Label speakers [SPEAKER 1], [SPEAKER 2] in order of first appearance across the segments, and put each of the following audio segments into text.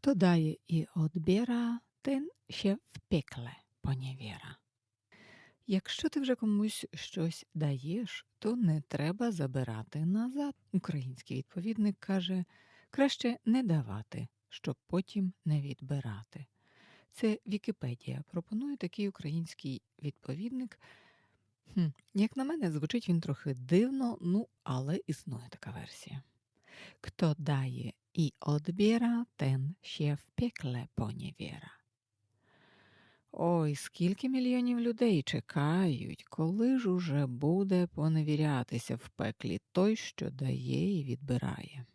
[SPEAKER 1] Хто дає і одбіра, ten ще в пекле поневіра. Якщо ти вже комусь щось даєш, то не треба забирати назад. Український відповідник каже краще не давати, щоб потім не відбирати. Це Вікіпедія пропонує такий український відповідник. Хм, Як на мене, звучить він трохи дивно, ну, але існує така версія. Хто дає і одбіра, ten ще в пекле поневіра. Ой, скільки мільйонів людей чекають, коли ж уже буде поневірятися в пеклі той, що дає і відбирає.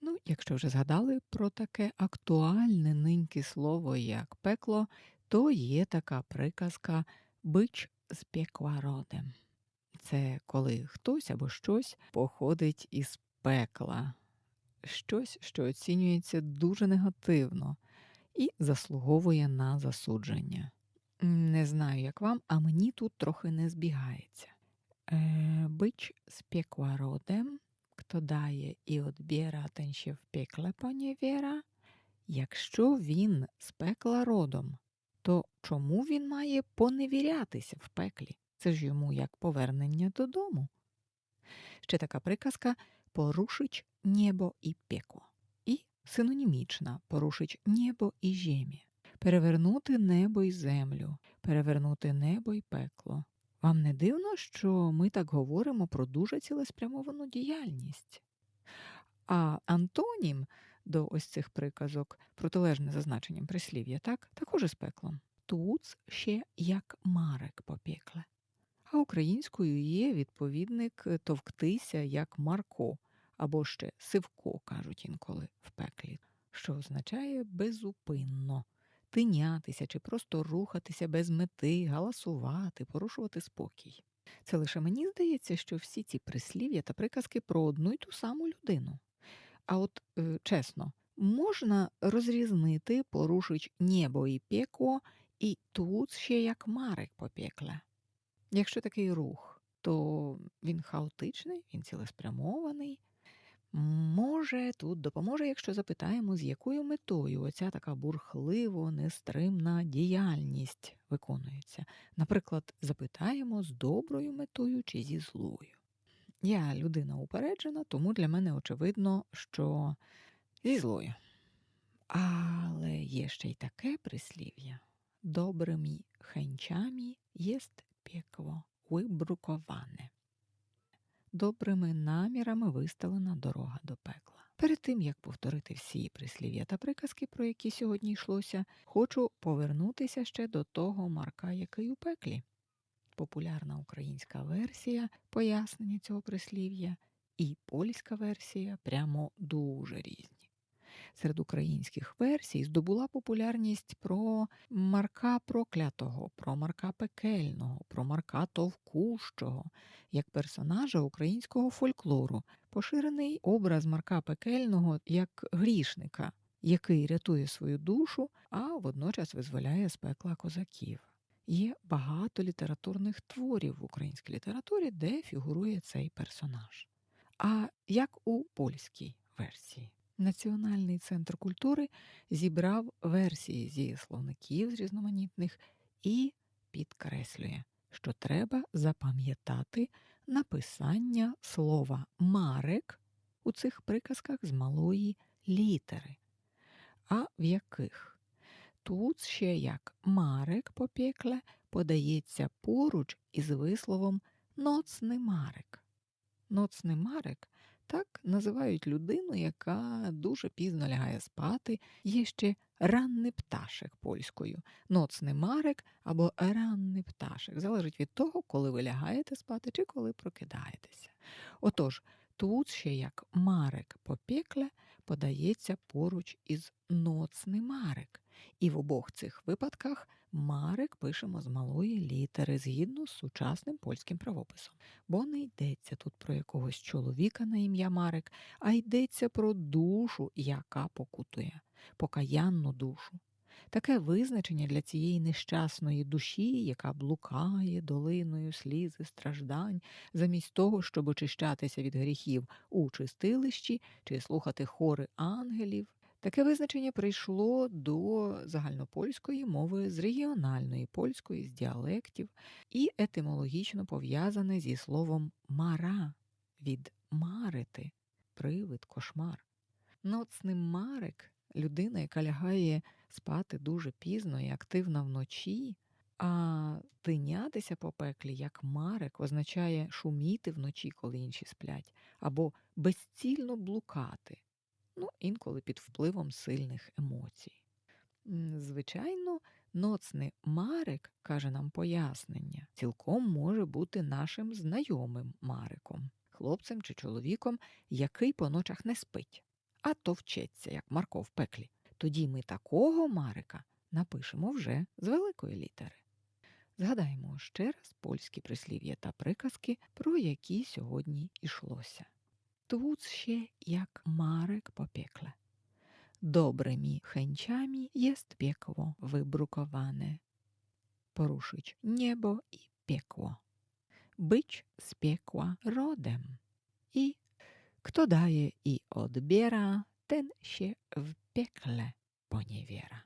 [SPEAKER 1] Ну, якщо вже згадали про таке актуальне ниньке слово, як пекло, то є така приказка бич з пекла родем. Це коли хтось або щось походить із пекла, щось, що оцінюється дуже негативно і заслуговує на засудження. Не знаю, як вам, а мені тут трохи не збігається. Е, Бич з пекла родем, хто дає і одбіра, ten ще в пекле поневіра. Якщо він з пекла родом, то чому він має поневірятися в пеклі? Це ж йому як повернення додому. Ще така приказка порушить небо і пекло. І синонімічна порушить небо і жемі. Перевернути небо і землю, перевернути небо і пекло. Вам не дивно, що ми так говоримо про дуже цілеспрямовану діяльність? А антонім до ось цих приказок, протилежне за значенням прислів'я, так, також із пеклом. Тут ще як марек попекле. А українською є відповідник товктися як Марко, або ще Сивко, кажуть інколи в пеклі, що означає безупинно тинятися чи просто рухатися без мети, галасувати, порушувати спокій. Це лише мені здається, що всі ці прислів'я та приказки про одну й ту саму людину. А от е, чесно, можна розрізнити порушить небо і пекло, і тут ще як марик попекле. Якщо такий рух, то він хаотичний, він цілеспрямований. Може, тут допоможе, якщо запитаємо, з якою метою оця така бурхливо нестримна діяльність виконується. Наприклад, запитаємо з доброю метою чи зі злою. Я людина упереджена, тому для мене очевидно, що зі злою. Але є ще й таке прислів'я добрими хенчами єст пекло вибруковане добрими намірами виставлена дорога до пекла. Перед тим як повторити всі прислів'я та приказки, про які сьогодні йшлося, хочу повернутися ще до того марка, який у пеклі. Популярна українська версія пояснення цього прислів'я і польська версія прямо дуже різні. Серед українських версій здобула популярність про Марка Проклятого, про Марка Пекельного, про Марка Товкущого, як персонажа українського фольклору, поширений образ Марка Пекельного як грішника, який рятує свою душу, а водночас визволяє з пекла козаків. Є багато літературних творів в українській літературі, де фігурує цей персонаж. А як у польській версії. Національний центр культури зібрав версії зі словників з різноманітних і підкреслює, що треба запам'ятати написання слова марек у цих приказках з малої літери, а в яких тут ще як марек попекле подається поруч із висловом ноцний марек. Ноцний марек так називають людину, яка дуже пізно лягає спати, є ще ранний пташек польською, ноцний марек або ранний пташек. Залежить від того, коли ви лягаєте спати чи коли прокидаєтеся. Отож, тут ще як марек попекле подається поруч із ноцний марек. І в обох цих випадках Марик пишемо з малої літери згідно з сучасним польським правописом. Бо не йдеться тут про якогось чоловіка на ім'я Марик, а йдеться про душу, яка покутує, покаянну душу. Таке визначення для цієї нещасної душі, яка блукає долиною сліз і страждань, замість того, щоб очищатися від гріхів у чистилищі чи слухати хори ангелів, Таке визначення прийшло до загальнопольської мови з регіональної польської, з діалектів і етимологічно пов'язане зі словом мара від марити, привид, кошмар. Ноцним марик людина, яка лягає спати дуже пізно і активна вночі, а тинятися по пеклі, як марик, означає шуміти вночі, коли інші сплять, або безцільно блукати, ну, інколи під впливом сильних емоцій. Звичайно, ноцний Марик, каже нам пояснення, цілком може бути нашим знайомим Мариком, хлопцем чи чоловіком, який по ночах не спить, а товчеться, як Марко в пеклі. Тоді ми такого Марика напишемо вже з великої літери. Згадаємо ще раз польські прислів'я та приказки, про які сьогодні йшлося. stłuc się jak marek po piekle. Dobrymi chęciami jest piekło wybrukowane. Poruszyć niebo i piekło. Być z piekła rodem. I kto daje i odbiera, ten się w piekle poniewiera.